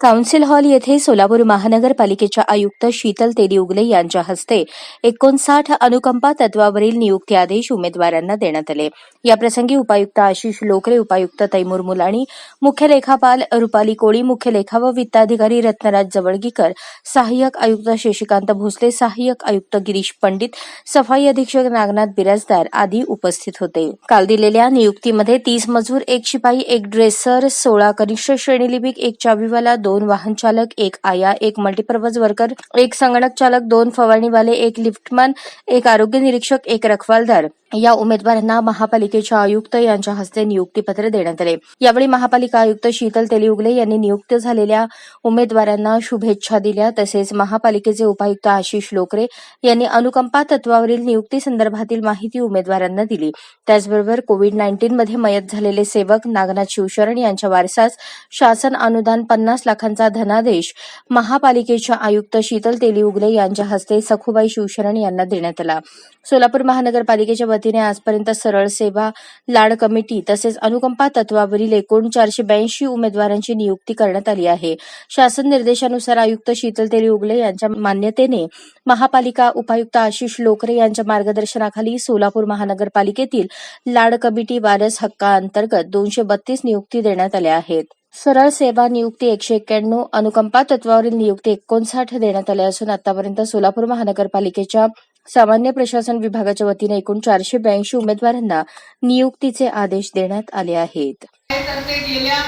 Council hall येथे सोलापूर महानगरपालिकेच्या आयुक्त शीतल तेली उगले यांच्या हस्ते एकोणसाठ अनुकंपा तत्वावरील नियुक्ती आदेश उमेदवारांना देण्यात आले. याप्रसंगी उपायुक्त आशिष लोकरे उपायुक्त तैमूर मुलाणी मुख्य लेखापाल रुपाली कोळी मुख्य लेखा व वित्ताधिकारी रत्नराज जवळगीकर सहाय्यक आयुक्त शशिकांत भोसले सहाय्यक आयुक्त गिरीश पंडित सफाई अधीक्षक नागनाथ बिराजदार आदी उपस्थित होते. काल दिलेल्या नियुक्तीमध्ये तीस मजूर एक शिपाई एक ड्रेसर सोळा कनिष्ठ श्रेणीलिपिक एक चावीवाला दोन वाहन चालक एक आया एक मल्टीपर्पज वर्कर एक संगणक चालक दोन फवारणीवाले एक लिफ्टमन एक आरोग्य निरीक्षक एक रखवालदार. या उमेदवारांना महापालिकेच्या आयुक्त यांच्या हस्ते नियुक्तीपत्र देण्यात आले. यावेळी महापालिका आयुक्त शीतल तेलिउगले यांनी नियुक्त झालेल्या उमेदवारांना शुभेच्छा दिल्या. तसेच महापालिकेचे उपायुक्त आशिष लोकरे यांनी अनुकंपा तत्वावरील नियुक्ती संदर्भातील माहिती उमेदवारांना दिली. त्याचबरोबर कोविड नाईन्टीन मध्ये मयत झालेले सेवक नागनाथ शिवशरण यांच्या वारसास शासन अनुदान पन्नास लाख लाखांचा धनादेश महापालिकेच्या आयुक्त शीतल तेलिउगले यांच्या हस्ते सखुबाई शिवशरण यांना देण्यात आला. सोलापूर महानगरपालिकेच्या वतीने आजपर्यंत सरळ सेवा लाड कमिटी तसेच अनुकंपा तत्वावरील एकूण चारशे ब्याऐंशी उमेदवारांची नियुक्ती करण्यात आली आहे. शासन निर्देशानुसार आयुक्त शीतल तेली उगले यांच्या मान्यतेने महापालिका उपायुक्त आशिष लोकरे यांच्या मार्गदर्शनाखाली सोलापूर महानगरपालिकेतील लाड कमिटी वारस हक्काअंतर्गत दोनशे बत्तीस नियुक्ती देण्यात आल्या आहेत. सरळ सेवा नियुक्ती एकशे एक्क्याण्णव अनुकंपा तत्वावरील नियुक्ती एकोणसाठ देण्यात आल्या असून आतापर्यंत सोलापूर महानगरपालिकेच्या सामान्य प्रशासन विभागाच्या वतीने एकूण चारशे ब्याऐंशी उमेदवारांना नियुक्तीचे आदेश देण्यात आले आहेत. तर ते गेल्या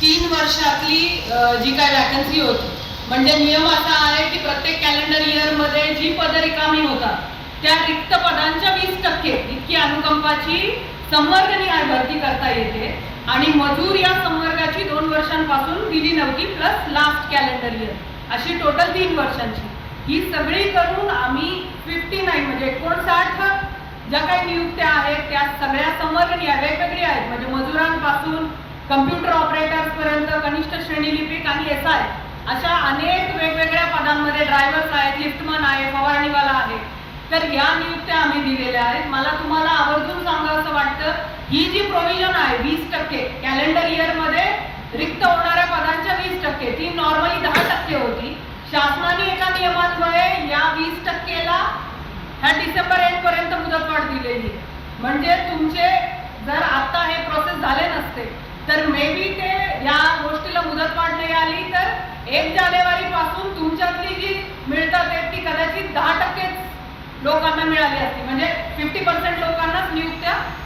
तीन वर्षातली जी काय वॅकन्सी होती म्हणजे नियम असा आहे की प्रत्येक कॅलेंडर इयरमध्ये जी पद रिकामी होतात त्या रिक्त पदांच्या वीस टक्के इतकी अनुकंपाची संवर्गणी आहे भरती करता येते. आणि मजूर या संवर्गाची दोन वर्षांपासून दिली नव्हती प्लस लास्ट कॅलेंडर इयर अशी टोटल तीन वर्षांची. ही सगळी करून आम्ही फिफ्टी नाईन म्हणजे एकोणसाठ ज्या काही नियुक्त्या आहेत त्या सगळ्या संवर्गणी आहे वेगवेगळी आहेत. म्हणजे मजुरांपासून कम्प्युटर ऑपरेटर्स पर्यंत कनिष्ठ श्रेणी लिपिक आणि एस आय अशा अनेक वेगवेगळ्या पदांमध्ये ड्रायव्हर्स आहेत लिफ्टमन आहे फवारणीवाला आहे. तर या नियुक्त्या आम्ही दिलेल्या आहेत. मला तुम्हाला आवर्जून सांगावं असं ही जी प्रोव्हिजन आहे वीस टक्के कॅलेंडर इयरमध्ये रिक्त होणाऱ्या पदांच्या वीस टक्के ती नॉर्मली दहा टक्के होती शासनाने एका नियमाद्वारे या वीस टक्केला ह्या डिसेंबर एंड पर्यंत मुदतवाढ दिलेली आहे. म्हणजे तुमचे जर आता हे प्रोसेस झाले नसते तर मे बी ते या गोष्टीला मुदतवाढ नाही आली तर एक जानेवारी पासून तुमच्यातली जी मिळतात आहेत ती कदाचित दहा टक्केच लोकांना मिळाली असती म्हणजे फिफ्टी पर्सेंट लोकांनाच नियुक्त